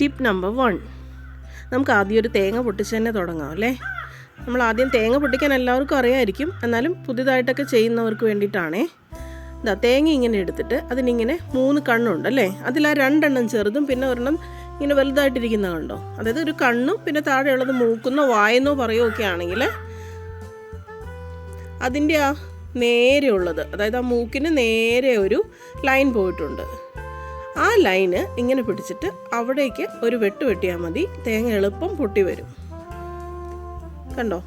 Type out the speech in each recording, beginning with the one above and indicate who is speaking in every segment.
Speaker 1: Tip number one നമുക്ക് ആദ്യം ഒരു തേങ്ങ പൊട്ടിച്ച് തന്നെ തുടങ്ങാം അല്ലേ? നമ്മൾ ആദ്യം തേങ്ങ പൊട്ടിക്കാൻ എല്ലാവർക്കും അറിയാമായിരിക്കും എന്നാലും പുതിയതായിട്ടൊക്കെ ചെയ്യുന്നവർക്ക് വേണ്ടിയിട്ടാണേ. ഇതാ തേങ്ങ ഇങ്ങനെ എടുത്തിട്ട് അതിനിങ്ങനെ മൂന്ന് കണ്ണുണ്ട് അല്ലേ? അതിൽ ആ രണ്ടെണ്ണം ചെറുതും പിന്നെ ഒരെണ്ണം ഇങ്ങനെ വലുതായിട്ടിരിക്കുന്ന കണ്ടോ? അതായത് ഒരു കണ്ണും പിന്നെ താഴെയുള്ളത് മൂക്കുന്നോ വായെന്നോ പറയുകയൊക്കെ ആണെങ്കിൽ അതിന്റെ ആ നേരെയുള്ളത് അതായത് ആ മൂക്കിന് നേരെ ഒരു ലൈൻ പോയിട്ടുണ്ട്. ആ ലൈന് ഇങ്ങനെ പിടിച്ചിട്ട് അവിടേക്ക് ഒരു വെട്ട് വെട്ടിയാൽ മതി. തേങ്ങ എളുപ്പം പൊട്ടി വരും. കണ്ടോ?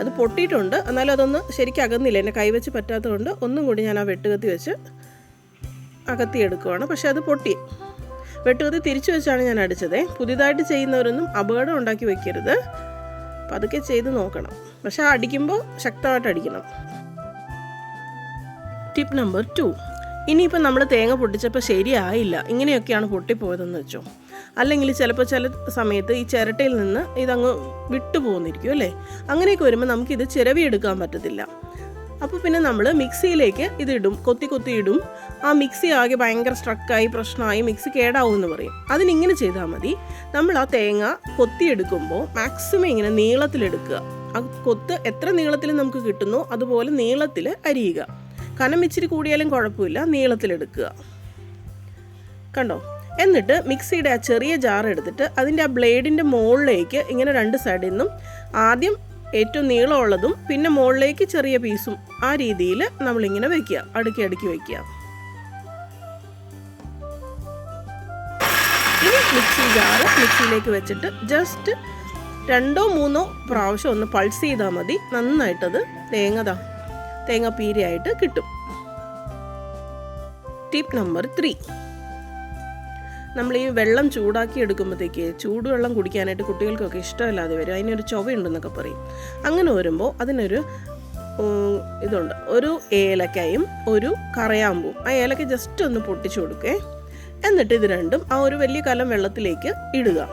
Speaker 1: അത് പൊട്ടിയിട്ടുണ്ട്. എന്നാലും അതൊന്ന് ശരിക്കും അകന്നില്ല. കൈ കൈവച്ച് പറ്റാത്തതുകൊണ്ട് ഒന്നും കൂടി ഞാൻ ആ വെട്ടുകത്തി വെച്ച് അകത്തി എടുക്കുവാണ്. പക്ഷെ അത് പൊട്ടി. വെട്ടുകത്തി തിരിച്ചു വെച്ചാണ് ഞാൻ അടിച്ചത്. പുതിയതായിട്ട് ചെയ്യുന്നവരൊന്നും അപകടം ഉണ്ടാക്കി വെക്കരുത്. പതുക്കെ ചെയ്ത് നോക്കണം. പക്ഷെ അടിക്കുമ്പോൾ ശക്തമായിട്ട് അടിക്കണം. ടിപ്പ് നമ്പർ ടു ഇനിയിപ്പോൾ നമ്മൾ തേങ്ങ പൊട്ടിച്ചപ്പോൾ ശരിയായില്ല. ഇങ്ങനെയൊക്കെയാണ് പൊട്ടിപ്പോയതെന്ന് വെച്ചോ. അല്ലെങ്കിൽ ചിലപ്പോൾ ചില സമയത്ത് ഈ ചിരട്ടയിൽ നിന്ന് ഇതങ്ങ് വിട്ടുപോകുന്നിരിക്കും അല്ലേ? അങ്ങനെയൊക്കെ വരുമ്പോൾ നമുക്കിത് ചിരവിയെടുക്കാൻ പറ്റത്തില്ല. അപ്പോൾ പിന്നെ നമ്മൾ മിക്സിയിലേക്ക് ഇതിടും. കൊത്തി കൊത്തി ഇടും. ആ മിക്സി ആകെ ഭയങ്കര സ്ട്രക്കായി പ്രശ്നമായി മിക്സി കേടാവും എന്ന് പറയും. അതിനിങ്ങനെ ചെയ്താൽ മതി. നമ്മൾ ആ തേങ്ങ കൊത്തിയെടുക്കുമ്പോൾ മാക്സിമം ഇങ്ങനെ നീളത്തിലെടുക്കുക. ആ കൊത്ത് എത്ര നീളത്തിൽ നമുക്ക് കിട്ടുന്നോ അതുപോലെ നീളത്തിൽ അരിയുക. കനം ഇച്ചിരി കൂടിയാലും കുഴപ്പമില്ല നീളത്തിലെടുക്കുക. കണ്ടോ? എന്നിട്ട് മിക്സിയുടെ ആ ചെറിയ ജാർ എടുത്തിട്ട് അതിന്റെ ആ ബ്ലേഡിന്റെ മുകളിലേക്ക് ഇങ്ങനെ രണ്ട് സൈഡിൽ നിന്നും ആദ്യം ഏറ്റവും നീളമുള്ളതും പിന്നെ മുകളിലേക്ക് ചെറിയ പീസും ആ രീതിയിൽ നമ്മളിങ്ങനെ വെക്കുക അടുക്കി അടുക്കി വയ്ക്കുക ഇനി മിക്സി ജാർ മിക്സിയിലേക്ക് വെച്ചിട്ട് ജസ്റ്റ് രണ്ടോ മൂന്നോ പ്രാവശ്യം ഒന്ന് പൾസ് ചെയ്താൽ മതി നന്നായിട്ടത് തേങ്ങതാ തേങ്ങ പീരയായിട്ട് കിട്ടും. ടിപ്പ് നമ്പർ ത്രീ നമ്മൾ ഈ വെള്ളം ചൂടാക്കി എടുക്കുമ്പോഴത്തേക്ക് ചൂടുവെള്ളം കുടിക്കാനായിട്ട് കുട്ടികൾക്കൊക്കെ ഇഷ്ടമല്ലാതെ വരും. അതിനൊരു ചുവയുണ്ടെന്നൊക്കെ പറയും. അങ്ങനെ വരുമ്പോൾ അതിനൊരു ഇതുണ്ട്. ഒരു ഏലക്കയും ഒരു കറയാമ്പും. ആ ഏലക്ക ജസ്റ്റ് ഒന്ന് പൊട്ടിച്ചു കൊടുക്കേ. എന്നിട്ട് ഇത് രണ്ടും ആ ഒരു വലിയ കലം വെള്ളത്തിലേക്ക് ഇടുക.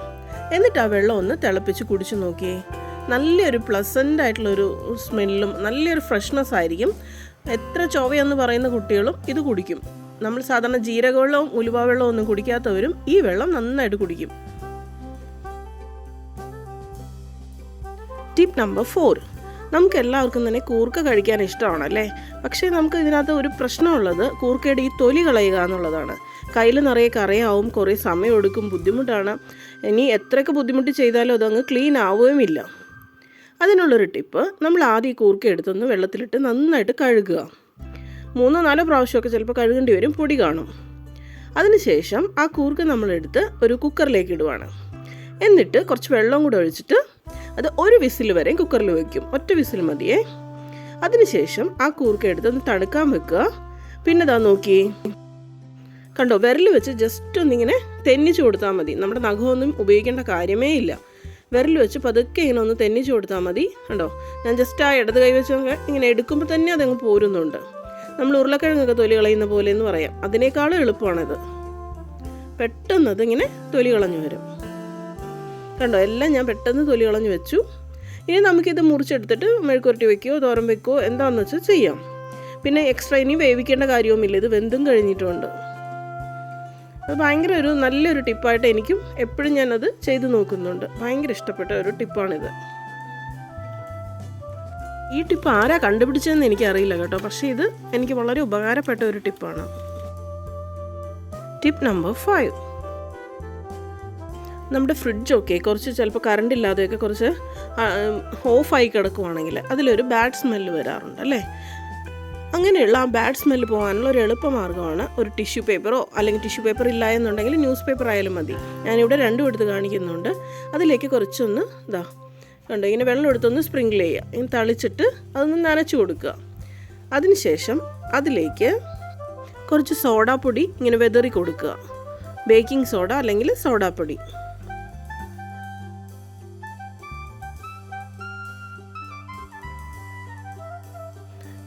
Speaker 1: എന്നിട്ട് ആ വെള്ളം ഒന്ന് തിളപ്പിച്ച് കുടിച്ചു നോക്കിയേ. നല്ലൊരു പ്ലസന്റ് ആയിട്ടുള്ളൊരു സ്മെല്ലും നല്ലൊരു ഫ്രഷ്നെസ് ആയിരിക്കും. എത്ര ചൊവയെന്ന് പറയുന്ന കുട്ടികളും ഇത് കുടിക്കും. നമ്മൾ സാധാരണ ജീരകവെള്ളവും ഉലുവ വെള്ളവും ഒന്നും കുടിക്കാത്തവരും ഈ വെള്ളം നന്നായിട്ട് കുടിക്കും. ടിപ്പ് നമ്പർ ഫോർ നമുക്ക് എല്ലാവർക്കും തന്നെ കൂർക്ക കഴിക്കാൻ ഇഷ്ടമാണ് അല്ലേ? പക്ഷേ നമുക്ക് ഇതിനകത്ത് ഒരു പ്രശ്നമുള്ളത് കൂർക്കയുടെ ഈ തൊലി കളയുക എന്നുള്ളതാണ്. കയ്യിൽ നിറയെ കറിയാവും കുറേ സമയം എടുക്കും ബുദ്ധിമുട്ടാണ്. ഇനി എത്രയൊക്കെ ബുദ്ധിമുട്ട് ചെയ്താലും അതങ്ങ് ക്ലീൻ ആവുകയുമില്ല. അതിനുള്ളൊരു ടിപ്പ് നമ്മൾ ആദ്യം ഈ കൂർക്ക എടുത്തൊന്ന് വെള്ളത്തിലിട്ട് നന്നായിട്ട് കഴുകുക. മൂന്നോ നാലോ പ്രാവശ്യമൊക്കെ ചിലപ്പോൾ കഴുകേണ്ടി വരും പൊടി കാണും. അതിനുശേഷം ആ കൂർക്ക നമ്മളെടുത്ത് ഒരു കുക്കറിലേക്ക് ഇടുവാണ്. എന്നിട്ട് കുറച്ച് വെള്ളം കൂടെ ഒഴിച്ചിട്ട് അത് ഒരു വിസിൽ വരെയും കുക്കറിൽ വയ്ക്കും ഒറ്റ വിസിൽ മതിയേ. അതിനുശേഷം ആ കൂർക്ക എടുത്ത് ഒന്ന് തണുക്കാൻ വെക്കുക. പിന്നെ ഇതാ നോക്കി. കണ്ടോ വിരൽ വെച്ച് ജസ്റ്റ് ഒന്നിങ്ങനെ തെന്നിച്ചു കൊടുത്താൽ മതി. നമ്മുടെ നഖമൊന്നും ഉപയോഗിക്കേണ്ട കാര്യമേ ഇല്ല. വിരൽ വെച്ച് പതുക്കെ ഇങ്ങനെ ഒന്ന് തെന്നിച്ചു കൊടുത്താൽ മതി. കണ്ടോ? ഞാൻ ജസ്റ്റ് ആ ഇടത് കൈ വെച്ച് ഇങ്ങനെ എടുക്കുമ്പോൾ തന്നെ അതങ്ങ് പോരുന്നുണ്ട്. നമ്മൾ ഉരുളക്കിഴങ്ങൊക്കെ തൊലി കളയുന്ന പോലെ എന്ന് പറയാം. അതിനേക്കാളും എളുപ്പമാണിത്. പെട്ടെന്ന് അതിങ്ങനെ തൊലി കളഞ്ഞു വരും. കണ്ടോ? എല്ലാം ഞാൻ പെട്ടെന്ന് തൊലി കളഞ്ഞു വെച്ചു. ഇനി നമുക്കിത് മുറിച്ചെടുത്തിട്ട് മെഴുക്കുരട്ടി വെക്കുകയോ തോരൻ വെക്കുകയോ എന്താണെന്ന് വെച്ചാൽ ചെയ്യാം. പിന്നെ എക്സ്ട്രാ ഇനി വേവിക്കേണ്ട കാര്യവുമില്ല. ഇത് വെന്തും കഴിഞ്ഞിട്ടുണ്ട്. അത് ഭയങ്കര ഒരു നല്ലൊരു ടിപ്പായിട്ട് എനിക്കും എപ്പോഴും ഞാനത് ചെയ്തു നോക്കുന്നുണ്ട്. ഭയങ്കര ഇഷ്ടപ്പെട്ട ഒരു ടിപ്പാണിത്. ഈ ടിപ്പ് ആരാ കണ്ടുപിടിച്ചതെന്ന് എനിക്കറിയില്ല കേട്ടോ. പക്ഷേ ഇത് എനിക്ക് വളരെ ഉപകാരപ്പെട്ട ഒരു ടിപ്പാണ്. Tip number five. നമ്മുടെ ഫ്രിഡ്ജൊക്കെ കുറച്ച് ചിലപ്പോൾ കറണ്ട് ഇല്ലാതെയൊക്കെ കുറച്ച് ഓഫായി കിടക്കുവാണെങ്കിൽ അതിലൊരു ബാഡ് സ്മെല്ല് വരാറുണ്ട് അല്ലേ? അങ്ങനെയുള്ള ആ ബാഡ് സ്മെല്ല് പോകാനുള്ള ഒരു എളുപ്പമാർഗമാണ് ഒരു ടിഷ്യൂ പേപ്പറോ അല്ലെങ്കിൽ ടിഷ്യൂ പേപ്പർ ഇല്ല എന്നുണ്ടെങ്കിൽ ന്യൂസ് പേപ്പർ ആയാലും മതി. ഞാനിവിടെ രണ്ടും എടുത്ത് കാണിക്കുന്നുണ്ട്. അതിലേക്ക് കുറച്ചൊന്ന് ഇതാ കണ്ടോ ഇങ്ങനെ വെള്ളം എടുത്തൊന്ന് സ്പ്രിങ്കിൾ ചെയ്യുക. ഇങ്ങനെ തളിച്ചിട്ട് അതൊന്ന് നനച്ചു കൊടുക്കുക. അതിനുശേഷം അതിലേക്ക് കുറച്ച് സോഡാപ്പൊടി ഇങ്ങനെ വെതറി കൊടുക്കുക. ബേക്കിംഗ് സോഡ അല്ലെങ്കിൽ സോഡാപ്പൊടി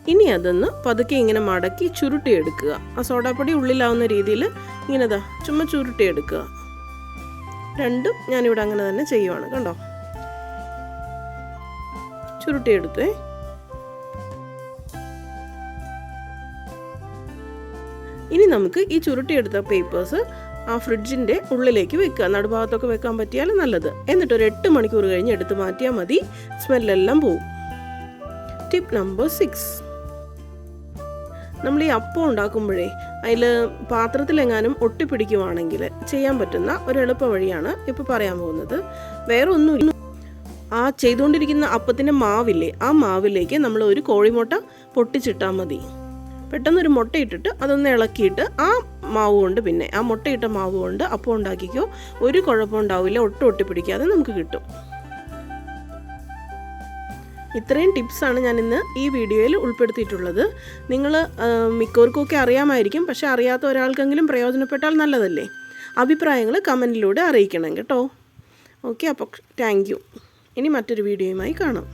Speaker 1: ഇനി അതൊന്ന് പതുക്കെ ഇങ്ങനെ മടക്കി ചുരുട്ടിയെടുക്കുക. ആ സോഡാപ്പൊടി ഉള്ളിലാവുന്ന രീതിയിൽ ഇങ്ങനെ ദാ ചുമ്മാ ചുരുട്ടിയെടുക്കുക. രണ്ടും ഞാനിവിടെ അങ്ങനെ തന്നെ ചെയ്യുവാണ്. കണ്ടോ? ചുരുട്ടിയെടുത്തേ. ഇനി നമുക്ക് ഈ ചുരുട്ടിയെടുത്ത പേപ്പേഴ്സ് ആ ഫ്രിഡ്ജിന്റെ ഉള്ളിലേക്ക് വെക്കുക. നടുഭാഗത്തൊക്കെ വെക്കാൻ പറ്റിയാൽ നല്ലത്. എന്നിട്ട് ഒരു എട്ട് മണിക്കൂർ കഴിഞ്ഞ് എടുത്ത് മാറ്റിയാൽ മതി. സ്മെല്ലെല്ലാം പോവും. ടിപ്പ് നമ്പർ സിക്സ് നമ്മൾ ഈ അപ്പം ഉണ്ടാക്കുമ്പോഴേ അതിൽ പാത്രത്തിലെങ്ങാനും ഒട്ടിപ്പിടിക്കുവാണെങ്കിൽ ചെയ്യാൻ പറ്റുന്ന ഒരു എളുപ്പ വഴിയാണ് ഇപ്പോൾ പറയാൻ പോകുന്നത്. വേറെ ഒന്നും ആ ചെയ്തുകൊണ്ടിരിക്കുന്ന അപ്പത്തിന്റെ മാവില്ലേ ആ മാവിലേക്ക് നമ്മൾ ഒരു കോഴിമുട്ട പൊട്ടിച്ചിട്ടാൽ മതി. പെട്ടെന്നൊരു മുട്ട ഇട്ടിട്ട് അതൊന്ന് ഇളക്കിയിട്ട് ആ മാവ് കൊണ്ട് പിന്നെ ആ മുട്ടയിട്ട മാവ് കൊണ്ട് അപ്പം ഉണ്ടാക്കിക്കോ. ഒരു കുഴപ്പമുണ്ടാവില്ല ഒട്ടും ഒട്ടിപ്പിടിക്കാതെ നമുക്ക് കിട്ടും. ഇത്രയും ടിപ്സാണ് ഞാൻ ഇന്ന് ഈ വീഡിയോയിൽ ഉൾപ്പെടുത്തിയിട്ടുള്ളത്. നിങ്ങൾ മിക്കവർക്കൊക്കെ അറിയാമായിരിക്കും പക്ഷേ അറിയാത്ത ഒരാൾക്കെങ്കിലും പ്രയോജനപ്പെട്ടാൽ നല്ലതല്ലേ? അഭിപ്രായങ്ങൾ കമന്റിലൂടെ അറിയിക്കണം കേട്ടോ. ഓക്കെ അപ്പോൾ താങ്ക് ഇനി മറ്റൊരു വീഡിയോയുമായി കാണാം.